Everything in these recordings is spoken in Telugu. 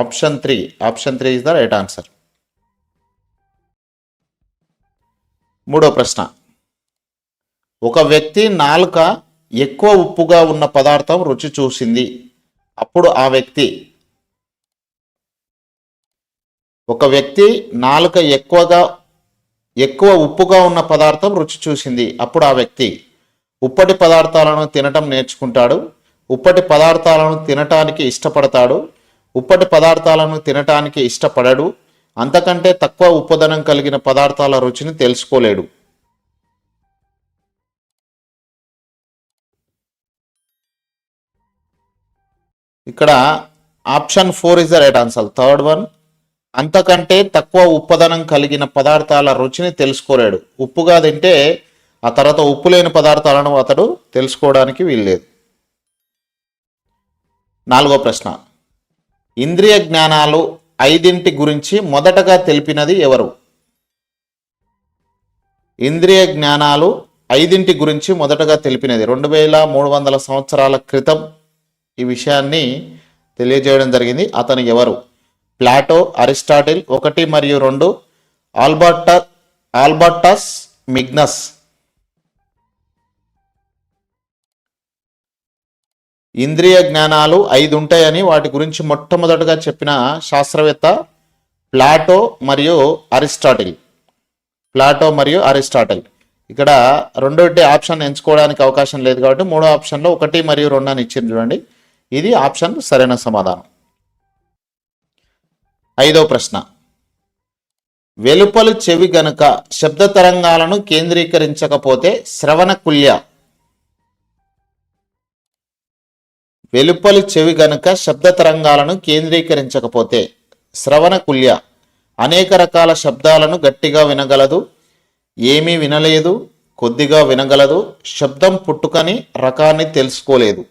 Option three option three is the right answer. మూడో ప్రశ్న. ఒక వ్యక్తి నాలుక ఎక్కువ ఉప్పుగా ఉన్న పదార్థం రుచి చూసింది. అప్పుడు ఆ వ్యక్తి ఒక వ్యక్తి నాలుక ఎక్కువగా ఎక్కువ ఉప్పుగా ఉన్న పదార్థం రుచి చూసింది. అప్పుడు ఆ వ్యక్తి ఉప్పటి పదార్థాలను తినటం నేర్చుకుంటాడు. ఉప్పటి పదార్థాలను తినటానికి ఇష్టపడతాడు. ఉప్పటి పదార్థాలను తినటానికి ఇష్టపడడు అంతకంటే తక్కువ ఉప్పుదనం కలిగిన పదార్థాల రుచిని తెలుసుకోలేడు. ఇక్కడ option four is the right answer. Third one అంతకంటే తక్కువ ఉప్పదనం కలిగిన పదార్థాల రుచిని తెలుసుకోలేడు. ఉప్పుగా తింటే ఆ తర్వాత ఉప్పు లేని పదార్థాలను అతడు తెలుసుకోవడానికి వీల్లేదు. నాలుగో ప్రశ్న ఇంద్రియ జ్ఞానాలు ఐదింటి గురించి మొదటగా తెలిపినది ఎవరు? ఇంద్రియ జ్ఞానాలు ఐదింటి గురించి మొదటగా తెలిపినది. రెండు వేల మూడు వందల సంవత్సరాల క్రితం ఈ విషయాన్ని తెలియజేయడం జరిగింది. అతను ఎవరు? ప్లాటో అరిస్టాటిల్ ఒకటి మరియు రెండు ఆల్బర్ట ఆల్బర్టస్ మిగ్నస్. ఇంద్రియ జ్ఞానాలు ఐదు ఉంటాయని వాటి గురించి మొట్టమొదటగా చెప్పిన శాస్త్రవేత్త ప్లాటో మరియు అరిస్టాటిల్. ప్లాటో మరియు అరిస్టాటిల్. ఇక్కడ రెండోటి ఆప్షన్ ఎంచుకోవడానికి అవకాశం లేదు కాబట్టి మూడో ఆప్షన్లో ఒకటి మరియు రెండు అని ఇచ్చింది చూడండి. ఇది ఆప్షన్ సరైన సమాధానం. ఐదో ప్రశ్న. వెలుపలు చెవి గనుక శబ్ద తరంగాలను కేంద్రీకరించకపోతే శ్రవణ వెలుపలి చెవి గనుక శబ్ద తరంగాలను కేంద్రీకరించకపోతే శ్రవణ కుల్య అనేక రకాల శబ్దాలను గట్టిగా వినగలదు ఏమీ వినలేదు కొద్దిగా వినగలదు శబ్దం పుట్టుకని రకాన్ని తెలుసుకోలేదు.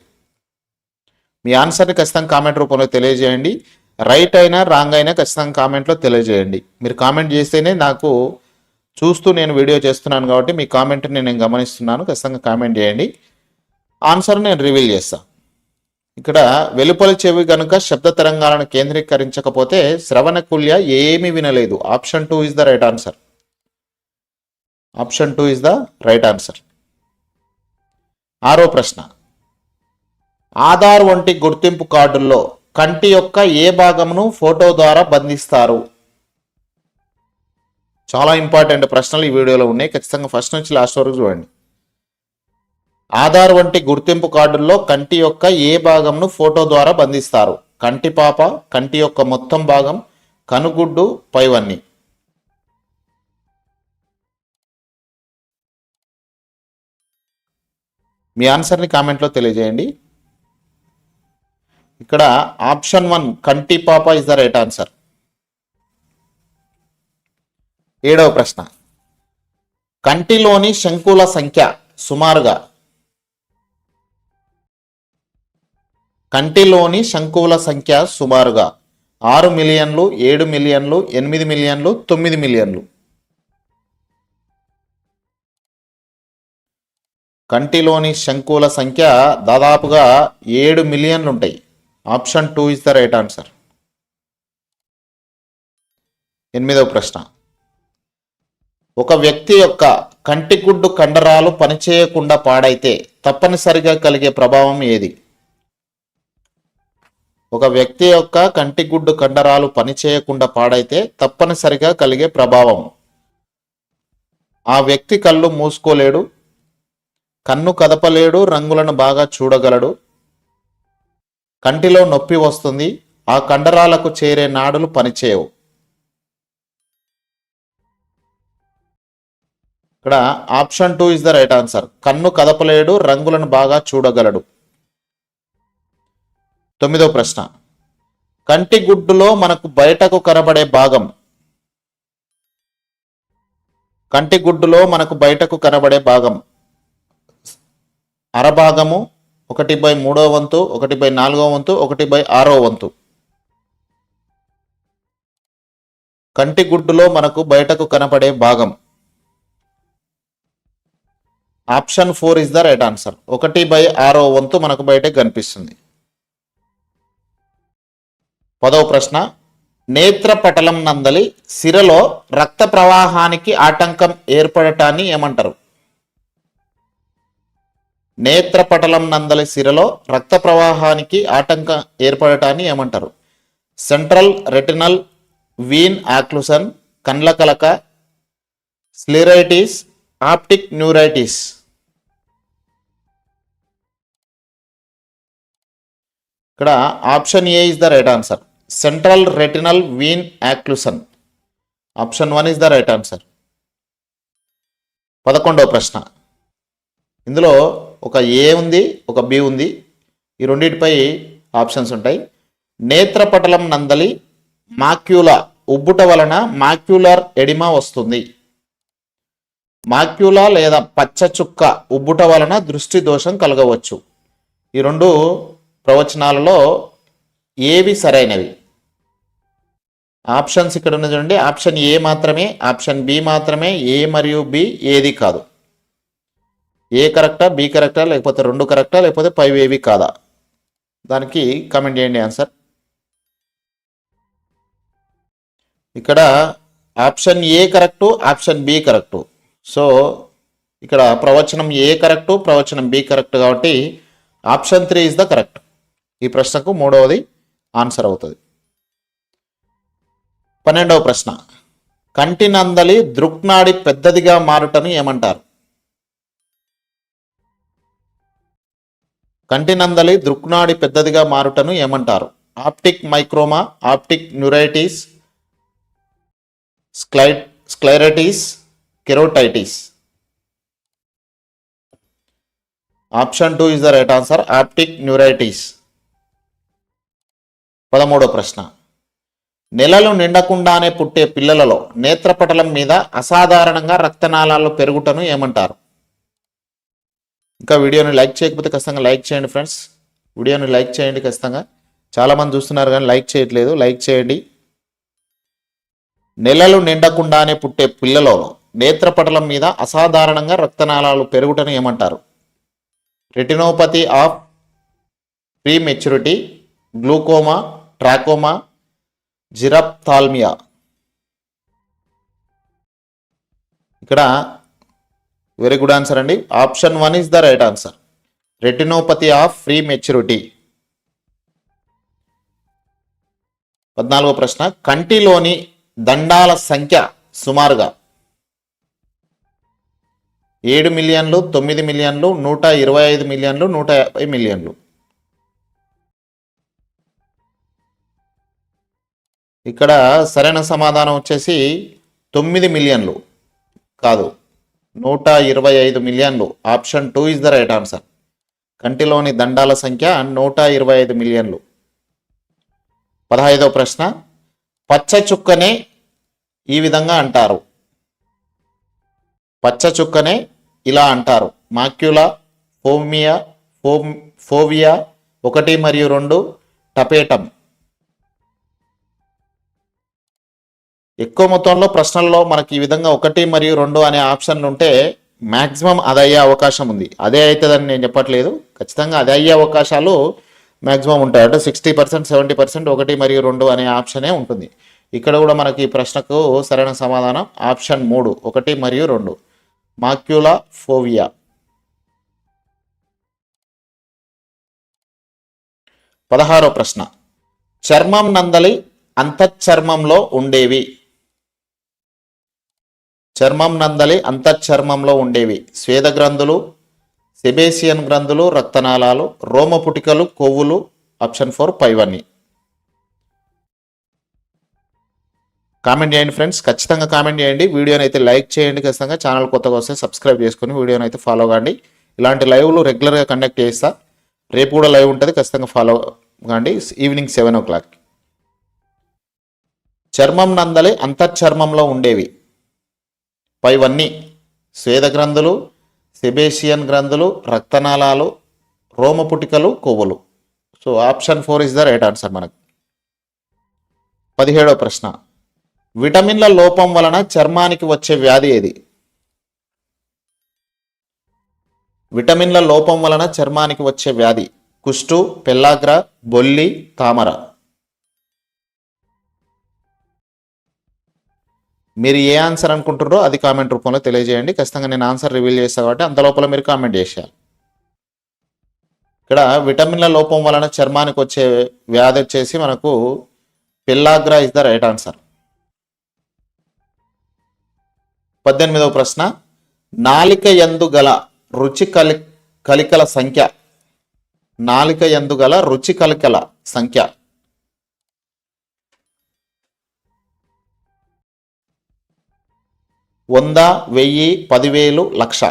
మీ ఆన్సర్ని ఖచ్చితంగా కామెంట్ రూపంలో తెలియజేయండి. రైట్ అయినా రాంగ్ అయినా ఖచ్చితంగా కామెంట్లో తెలియజేయండి. మీరు కామెంట్ చేస్తేనే నాకు చూస్తూ నేను వీడియో చేస్తున్నాను కాబట్టి మీ కామెంట్ని నేను గమనిస్తున్నాను. ఖచ్చితంగా కామెంట్ చేయండి. ఆన్సర్ నేను రివీల్ చేస్తాను ఇక్కడ వెలుపల చెవి గనుక శబ్ద తరంగాలను కేంద్రీకరించకపోతే శ్రవణ కుల్య ఏమీ వినలేదు. Option two is the right answer. Option two is the right answer. ఆరో ప్రశ్న. ఆధార్ వంటి గుర్తింపు కార్డుల్లో కంటి యొక్క ఏ భాగమును ఫోటో ద్వారా బంధిస్తారు? చాలా ఇంపార్టెంట్ ప్రశ్నలు ఈ వీడియోలో ఉన్నాయి. ఖచ్చితంగా ఫస్ట్ నుంచి లాస్ట్ వరకు చూడండి. ఆధార్ వంటి గుర్తింపు కార్డుల్లో కంటి యొక్క ఏ భాగంను ఫోటో ద్వారా బంధిస్తారు. కంటి పాప కంటి యొక్క మొత్తం భాగం కనుగుడ్డు పైవన్నీ. మీ ఆన్సర్ని కామెంట్లో తెలియజేయండి. ఇక్కడ ఆప్షన్ వన్ కంటి పాప ఇస్ ద రైట్ ఆన్సర్ ఏడవ ప్రశ్న. కంటిలోని శంకుల సంఖ్య సుమారుగా కంటిలోని శంకువుల సంఖ్య సుమారుగా ఆరు మిలియన్లు ఏడు మిలియన్లు ఎనిమిది మిలియన్లు తొమ్మిది మిలియన్లు. కంటిలోని శంకువుల సంఖ్య దాదాపుగా ఏడు మిలియన్లు ఉంటాయి option two is the right answer. ఎనిమిదవ ప్రశ్న. ఒక వ్యక్తి యొక్క కంటిగుడ్డు కండరాలు పనిచేయకుండా పాడైతే తప్పనిసరిగా కలిగే ప్రభావం ఏది? ఒక వ్యక్తి యొక్క కంటిగుడ్డు కండరాలు పనిచేయకుండా పాడైతే తప్పనిసరిగా కలిగే ప్రభావం. ఆ వ్యక్తి కళ్ళు మూసుకోలేడు కన్ను కదపలేడు రంగులను బాగా చూడగలడు. కంటిలో నొప్పి వస్తుంది ఆ కండరాలకు చేరే నాడులు పనిచేయవు ఇక్కడ option two is the right answer. కన్ను కదపలేడు రంగులను బాగా చూడగలడు. తొమ్మిదో ప్రశ్న. కంటి గుడ్డులో మనకు బయటకు కనబడే భాగం. కంటి గుడ్డులో మనకు బయటకు కనబడే భాగం. అరభాగము ఒకటి బై మూడో వంతు ఒకటి బై నాలుగో వంతు ఒకటి బై ఆరో వంతు. కంటి గుడ్డులో మనకు బయటకు కనపడే భాగం. Option four is the right answer. ఒకటి బై ఆరో వంతు మనకు బయటకు కనిపిస్తుంది. పదవ ప్రశ్న. నేత్రపటలం నందలి సిరలో రక్త ప్రవాహానికి ఆటంకం ఏర్పడటాన్ని ఏమంటారు? నేత్రపటలం నందలి సిరలో రక్త ప్రవాహానికి ఆటంకం ఏర్పడటాన్ని ఏమంటారు? సెంట్రల్ రెటినల్ వీన్ ఆక్లుసన్ కండ్ల కలక స్లిరైటిస్ ఆప్టిక్ న్యూరైటిస్. ఇక్కడ option A is the right answer central retinal vein occlusion option one is the right answer పదకొండవ ప్రశ్న. ఇందులో ఒక ఏ ఉంది ఒక బి ఉంది. ఈ రెండింటిపై ఆప్షన్స్ ఉంటాయి. నేత్రపటలం నందలి మాక్యులా ఉబ్బుట వలన మాక్యులర్ ఎడిమా వస్తుంది. మాక్యులా లేదా పచ్చ చుక్క ఉబ్బుట వలన దృష్టి దోషం కలగవచ్చు. ఈ రెండు ప్రవచనాలలో ఏవి సరైనవి? ఆప్షన్స్ ఇక్కడ ఉన్న చూడండి. ఆప్షన్ ఏ మాత్రమే ఆప్షన్ బి మాత్రమే ఏ మరియు బి ఏది కాదు. ఏ కరెక్టా బి కరెక్టా లేకపోతే రెండు కరెక్టా లేకపోతే పై ఏవి కాదా? దానికి కమెంట్ చేయండి ఆన్సర్. ఇక్కడ option A correct option B correct. So ఇక్కడ ప్రవచనం ఏ కరెక్టు ప్రవచనం బి కరెక్ట్ కాబట్టి option three is the correct. ఈ ప్రశ్నకు మూడవది ఆన్సర్ అవుతుంది. పన్నెండవ ప్రశ్న. కంటి నందలి దృక్నాడి పెద్దదిగా మారుటను ఏమంటారు? కంటి నందలి దృక్నాడి పెద్దదిగా మారుటను ఏమంటారు? ఆప్టిక్ మైక్రోమా optic neuritis స్క్లై scleritis keratitis. Option two is the right answer optic neuritis. పదమూడో ప్రశ్న. నెలలు నిండకుండానే పుట్టే పిల్లలలో నేత్రపటలం మీద అసాధారణంగా రక్తనాళాలు పెరుగుటను ఏమంటారు? ఇంకా వీడియోని లైక్ చేయకపోతే ఖచ్చితంగా లైక్ చేయండి ఫ్రెండ్స్. వీడియోని లైక్ చేయండి ఖచ్చితంగా. చాలామంది చూస్తున్నారు కానీ లైక్ చేయట్లేదు. లైక్ చేయండి. నెలలు నిండకుండానే పుట్టే పిల్లలో నేత్రపటలం మీద అసాధారణంగా రక్తనాళాలు పెరుగుటను ఏమంటారు? Retinopathy of prematurity glaucoma trachoma xerophthalmia. ఇక్కడ వెరీ గుడ్ ఆన్సర్ అండి. Option one is the right answer retinopathy of prematurity పద్నాలుగో ప్రశ్న కంటిలోని దండాల సంఖ్య సుమారుగా ఏడు మిలియన్లు తొమ్మిది మిలియన్లు నూట ఇరవై ఐదు మిలియన్లు నూట యాభై మిలియన్లు. ఇక్కడ సరైన సమాధానం వచ్చేసి తొమ్మిది మిలియన్లు కాదు నూట ఇరవై ఐదు మిలియన్లు. Option two is the right answer. కంటిలోని దండాల సంఖ్య నూట ఇరవై ఐదు మిలియన్లు. పదహైదవ ప్రశ్న పచ్చ చుక్కనే ఈ విధంగా అంటారు. పచ్చ చుక్కనే ఇలా అంటారు. మాక్యులా ఫోమియా ఫోమ్ ఫోవియా ఒకటి మరియు రెండు టపేటం. ఎక్కువ మొత్తంలో ప్రశ్నల్లో మనకి ఈ విధంగా ఒకటి మరియు రెండు అనే ఆప్షన్లు ఉంటే మ్యాక్సిమం అది అయ్యే అవకాశం ఉంది. అదే అవుతుందని నేను చెప్పట్లేదు. ఖచ్చితంగా అదే అయ్యే అవకాశాలు మ్యాక్సిమం ఉంటాయి. అంటే సిక్స్టీ పర్సెంట్ సెవెంటీ పర్సెంట్ ఒకటి మరియు రెండు అనే ఆప్షనే ఉంటుంది. ఇక్కడ కూడా మనకి ఈ ప్రశ్నకు సరైన సమాధానం ఆప్షన్ మూడు ఒకటి మరియు రెండు. మాక్యులా ఫోవియా. పదహారో ప్రశ్న. చర్మం నందలి అంతఃచర్మంలో ఉండేవి. చర్మం నందలి అంతఃచర్మంలో ఉండేవి. స్వేద గ్రంథులు సెబేసియన్ గ్రంథులు రక్తనాళాలు రోమపుటికలు కొవ్వులు ఆప్షన్ ఫోర్ పైవన్నీ. కామెంట్ చేయండి ఫ్రెండ్స్. ఖచ్చితంగా కామెంట్ చేయండి. వీడియోని అయితే లైక్ చేయండి ఖచ్చితంగా. ఛానల్ కొత్తగా వస్తే సబ్స్క్రైబ్ చేసుకొని వీడియోని అయితే ఫాలో కాండి. ఇలాంటి లైవ్లు రెగ్యులర్గా కండక్ట్ చేస్తా. రేపు కూడా లైవ్ ఉంటుంది. ఖచ్చితంగా ఫాలో కాండి. ఈవినింగ్ సెవెన్ ఓ క్లాక్ చర్మం నందలి అంతఃచర్మంలో ఉండేవి. పైవన్నీ స్వేద గ్రంథులు సెబేషియన్ గ్రంథులు రక్తనాళాలు రోమపుటికలు కొవ్వులు. So option four is the right answer మనకు. పదిహేడవ ప్రశ్న. విటమిన్ల లోపం వలన చర్మానికి వచ్చే వ్యాధి ఏది? విటమిన్ల లోపం వలన చర్మానికి వచ్చే వ్యాధి కుష్టు పెల్లాగ్ర బొల్లి తామర. మీరు ఏ ఆన్సర్ అనుకుంటారో అది కామెంట్ రూపంలో తెలియజేయండి. ఖచ్చితంగా నేను ఆన్సర్ రివీల్ చేస్తాను కాబట్టి అంత లోపల మీరు కామెంట్ చేసేయాలి. ఇక్కడ విటమిన్ల లోపం వలన చర్మానికి వచ్చే వ్యాధి వచ్చేసి మనకు pellagra is the right answer పద్దెనిమిదవ ప్రశ్న. నాలిక ఎందు గల రుచి కలి కలికల సంఖ్య. నాలిక ఎందు గల రుచి కలికల సంఖ్య. వంద వెయ్యి పదివేలు లక్ష.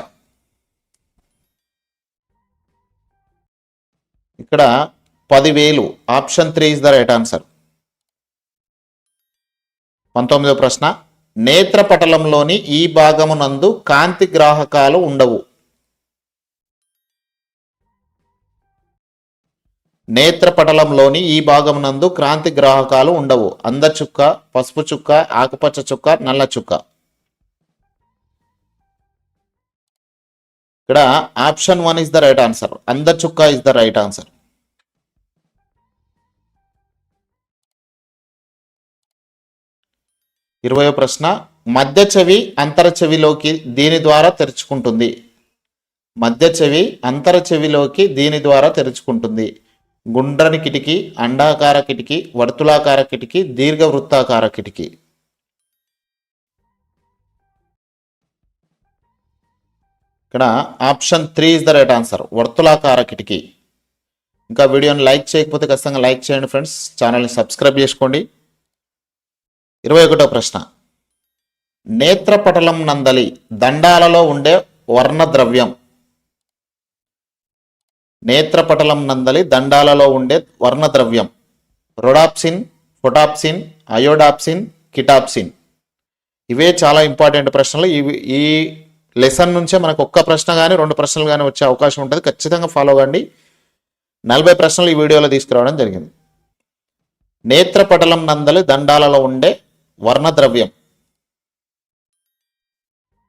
ఇక్కడ పదివేలు. Option three is the right answer. పంతొమ్మిదో ప్రశ్న. నేత్రపటలంలోని ఈ భాగమునందు కాంతి గ్రాహకాలు ఉండవు. నేత్రపటలంలోని ఈ భాగమునందు క్రాంతి గ్రాహకాలు ఉండవు. అందచుక్క పసుపు చుక్క ఆకుపచ్చ చుక్క నల్ల చుక్క. ఇక్కడ option one is the right answer. అంద చుక్క ఇస్ ద రైట్ ఆన్సర్. ఇరవయో ప్రశ్న మధ్య చెవి అంతర చెవిలోకి దీని ద్వారా తెరుచుకుంటుంది. మధ్య చెవి అంతర చెవిలోకి దీని ద్వారా తెరుచుకుంటుంది. గుండ్రని కిటికీ అండాకార కిటికీ వర్తులాకార కిటికీ దీర్ఘవృత్తాకార కిటికీ. ఇక్కడ option three is the right answer. వర్తులాకార కిటికీ. ఇంకా వీడియోని లైక్ చేయకపోతే ఖచ్చితంగా లైక్ చేయండి ఫ్రెండ్స్. ఛానల్ని సబ్స్క్రైబ్ చేసుకోండి. ఇరవై ఒకటో ప్రశ్న. నేత్రపటలం నందలి దండాలలో ఉండే వర్ణద్రవ్యం. నేత్రపటలం నందలి దండాలలో ఉండే వర్ణద్రవ్యం. Rhodopsin ఫొటాప్సిన్ iodopsin కిటాప్సిన్. ఇవే చాలా ఇంపార్టెంట్ ప్రశ్నలు. ఇవి ఈ లెసన్ నుంచే మనకు ఒక్క ప్రశ్న కానీ రెండు ప్రశ్నలు కానీ వచ్చే అవకాశం ఉంటుంది. ఖచ్చితంగా ఫాలో కండి. నలభై ప్రశ్నలు ఈ వీడియోలో తీసుకురావడం జరిగింది. నేత్రపటలం నందలి దండాలలో ఉండే వర్ణద్రవ్యం.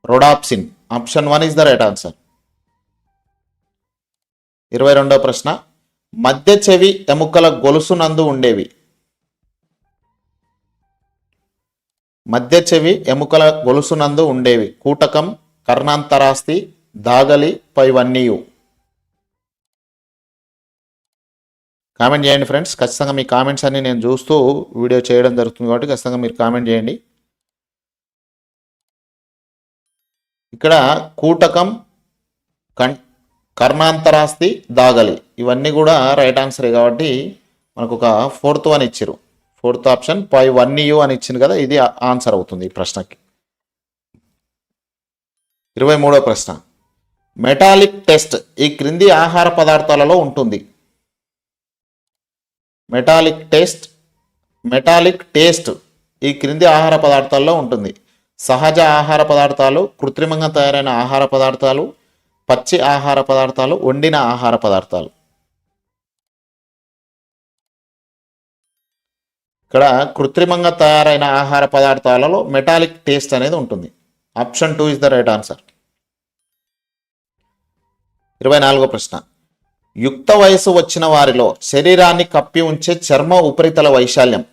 Rhodopsin. Option one is the right answer ఇరవై రెండవ ప్రశ్న. మధ్య చెవి ఎముకల గొలుసు నందు ఉండేవి. మధ్య చెవి ఎముకల గొలుసు నందు ఉండేవి. కూటకం కర్ణాంతరాస్తి దాగలి పైవన్నీయు. కామెంట్ చేయండి ఫ్రెండ్స్ ఖచ్చితంగా మీ కామెంట్స్ అన్ని నేను చూస్తూ వీడియో చేయడం జరుగుతుంది కాబట్టి ఖచ్చితంగా మీరు కామెంట్ చేయండి. ఇక్కడ కూటకం కన్ కర్ణాంతరాస్తి దాగలి. ఇవన్నీ కూడా రైట్ ఆన్సరే కాబట్టి మనకు ఒక ఫోర్త్ వన్ ఇచ్చారు ఫోర్త్ ఆప్షన్ పై వన్ యూ అని ఇచ్చింది కదా ఇది ఆన్సర్ అవుతుంది ఈ ప్రశ్నకి. ఇరవై మూడో ప్రశ్న. మెటాలిక్ టెస్ట్ ఈ క్రింది ఆహార పదార్థాలలో ఉంటుంది. మెటాలిక్ టెస్ట్ మెటాలిక్ టేస్ట్ ఈ క్రింది ఆహార పదార్థాల్లో ఉంటుంది. సహజ ఆహార పదార్థాలు కృత్రిమంగా తయారైన ఆహార పదార్థాలు పచ్చి ఆహార పదార్థాలు వండిన ఆహార పదార్థాలు. ఇక్కడ కృత్రిమంగా తయారైన ఆహార పదార్థాలలో మెటాలిక్ టేస్ట్ అనేది ఉంటుంది. Option two is the right answer. ఇరవై నాలుగో ప్రశ్న. యుక్త వయసు వచ్చిన వారిలో శరీరాన్ని కప్పి ఉంచే చర్మ ఉపరితల వైశాల్యం.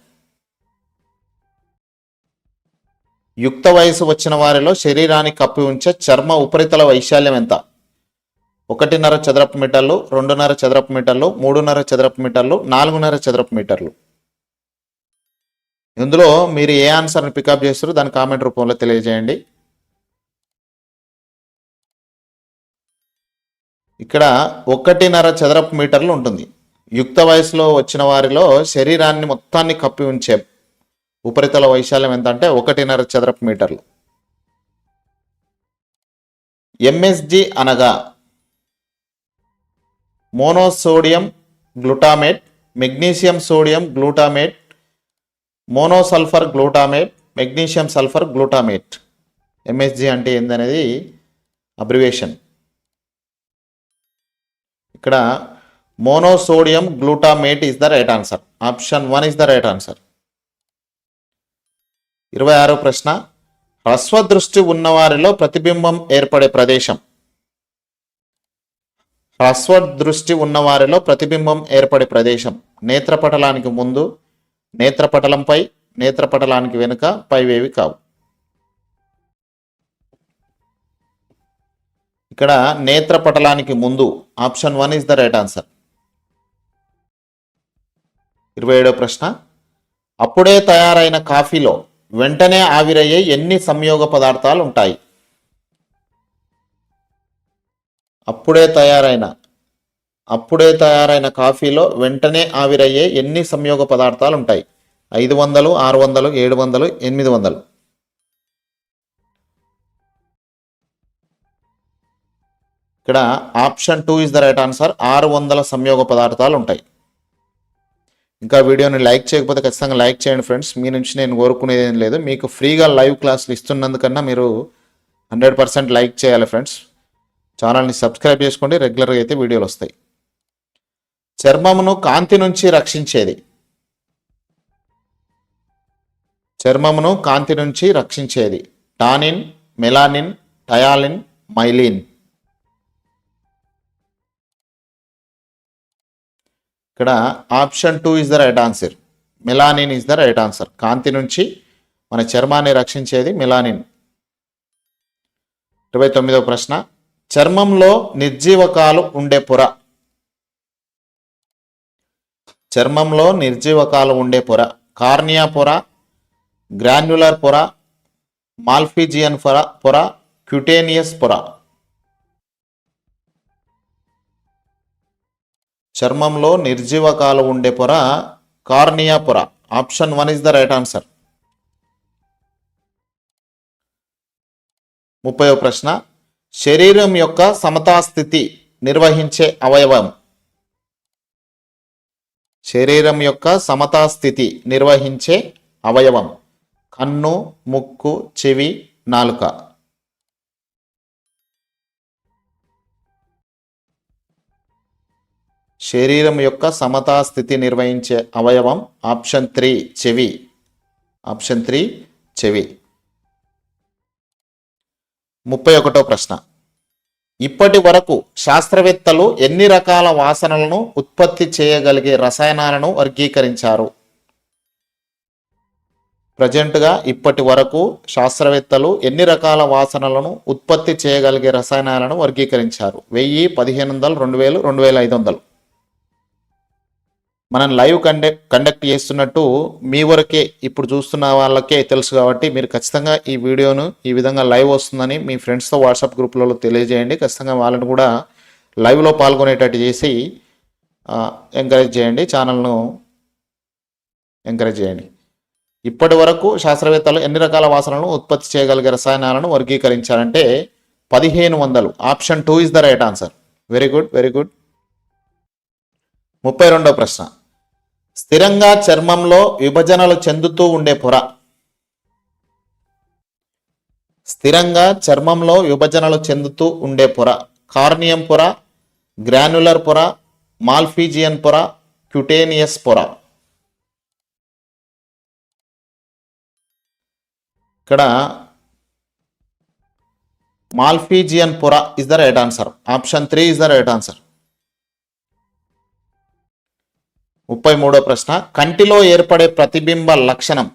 యుక్త వయసు వచ్చిన వారిలో శరీరాన్ని కప్పి ఉంచే చర్మ ఉపరితల వైశాల్యం ఎంత? ఒకటిన్నర చదరపు మీటర్లు రెండున్నర చదరపు మీటర్లు మూడున్నర చదరపు మీటర్లు నాలుగున్నర చదరపు మీటర్లు. ఇందులో మీరు ఏ ఆన్సర్ని పికప్ చేస్తారో దాని కామెంట్ రూపంలో తెలియజేయండి. ఇక్కడ ఒకటిన్నర చదరపు మీటర్లు ఉంటుంది. యుక్త వయసులో వచ్చిన వారిలో శరీరాన్ని మొత్తాన్ని కప్పి ఉంచే ఉపరితల వైశాల్యం ఎంత అంటే ఒకటిన్నర చదరపు మీటర్లు. ఎంఎస్జి అనగా monosodium glutamate magnesium sodium glutamate monosulphur glutamate magnesium sulphur glutamate. MSG అంటే ఏందనేది? అబ్రివేషన్ ఇక్కడ monosodium glutamate is the right answer option one is the right answer ఇరవై ఆరో ప్రశ్న. హ్రస్వ దృష్టి ఉన్నవారిలో ప్రతిబింబం ఏర్పడే ప్రదేశం. హ్రస్వ దృష్టి ఉన్నవారిలో ప్రతిబింబం ఏర్పడే ప్రదేశం. నేత్రపటలానికి ముందు నేత్రపటలంపై నేత్రపటలానికి వెనుక పైవేవి కావు. ఇక్కడ నేత్రపటలానికి ముందు option one is the right answer. ఇరవై ఏడో ప్రశ్న. అప్పుడే తయారైన కాఫీలో వెంటనే ఆవిరయ్యే ఎన్ని సంయోగ పదార్థాలు ఉంటాయి? అప్పుడే తయారైన అప్పుడే తయారైన కాఫీలో వెంటనే ఆవిరయ్యే ఎన్ని సంయోగ పదార్థాలు ఉంటాయి? ఐదు వందలు ఆరు వందలు ఏడు వందలు ఎనిమిది వందలు. ఇక్కడ option two is the right answer. ఆరు వందల సంయోగ పదార్థాలు ఉంటాయి. ఇంకా వీడియోని లైక్ చేయకపోతే ఖచ్చితంగా లైక్ చేయండి ఫ్రెండ్స్. మీ నుంచి నేను కోరుకునేది ఏం లేదు. మీకు ఫ్రీగా లైవ్ క్లాసులు ఇస్తున్నందుకన్నా మీరు హండ్రెడ్ పర్సెంట్ లైక్ చేయాలి ఫ్రెండ్స్. ఛానల్ని సబ్స్క్రైబ్ చేసుకోండి. రెగ్యులర్గా అయితే వీడియోలు వస్తాయి. చర్మమును కాంతి నుంచి రక్షించేది. చర్మమును కాంతి నుంచి రక్షించేది. Tannin melanin ptyalin myelin. ఇక్కడ option two is the right answer. Melanin is the right answer. కాంతి నుంచి మన చర్మాన్ని రక్షించేది మెలానిన్. ఇరవై తొమ్మిదవ ప్రశ్న. చర్మంలో నిర్జీవకాలు ఉండే పొర. చర్మంలో నిర్జీవకాలు ఉండే పొర. కార్నియా పొర గ్రాన్యులర్ పొర మాల్ఫిజియన్ పొర పొర క్యూటేనియస్ పొర. చర్మంలో నిర్జీవకాలు ఉండే పొర కార్నియా పొర. Option one is the right answer. ముప్పై ప్రశ్న. శరీరం యొక్క సమతాస్థితి నిర్వహించే అవయవం. శరీరం యొక్క సమతాస్థితి నిర్వహించే అవయవం. కన్ను ముక్కు చెవి నాలుక. శరీరం యొక్క సమతా స్థితి నిర్వహించే అవయవం ఆప్షన్ త్రీ చెవి. ఆప్షన్ త్రీ చెవి. ముప్పై ఒకటో ప్రశ్న. ఇప్పటి వరకు శాస్త్రవేత్తలు ఎన్ని రకాల వాసనలను ఉత్పత్తి చేయగలిగే రసాయనాలను వర్గీకరించారు? ప్రజెంట్గా ఇప్పటి వరకు శాస్త్రవేత్తలు ఎన్ని రకాల వాసనలను ఉత్పత్తి చేయగలిగే రసాయనాలను వర్గీకరించారు? వెయ్యి పదిహేను వందలు రెండు వేలు రెండు వేల ఐదు వందలు. మనం లైవ్ కండక్ట్ కండక్ట్ చేస్తున్నట్టు మీ వరకే ఇప్పుడు చూస్తున్న వాళ్ళకే తెలుసు కాబట్టి మీరు ఖచ్చితంగా ఈ వీడియోను ఈ విధంగా లైవ్ వస్తుందని మీ ఫ్రెండ్స్తో వాట్సాప్ గ్రూప్లలో తెలియజేయండి. ఖచ్చితంగా వాళ్ళని కూడా లైవ్లో పాల్గొనేటట్టు చేసి ఎంకరేజ్ చేయండి. ఛానల్ను ఎంకరేజ్ చేయండి. ఇప్పటి వరకు శాస్త్రవేత్తలు ఎన్ని రకాల వాసనలను ఉత్పత్తి చేయగలిగే రసాయనాలను వర్గీకరించారంటే పదిహేను వందలు. Option two is the right answer. Very good very good. ముప్పై రెండవ ప్రశ్న. స్థిరంగా చర్మంలో విభజనలు చెందుతూ ఉండే పొర. స్థిరంగా చర్మంలో విభజనలు చెందుతూ ఉండే పొర. కార్నియం పొర గ్రాన్యులర్ పొర మాల్ఫీజియన్ పొర క్యుటేనియస్ పొర. ఇక్కడ మాల్ఫీజియన్ పొర is the right answer option three is the right answer ముప్పై మూడో ప్రశ్న కంటిలో ఏర్పడే ప్రతిబింబ లక్షణం.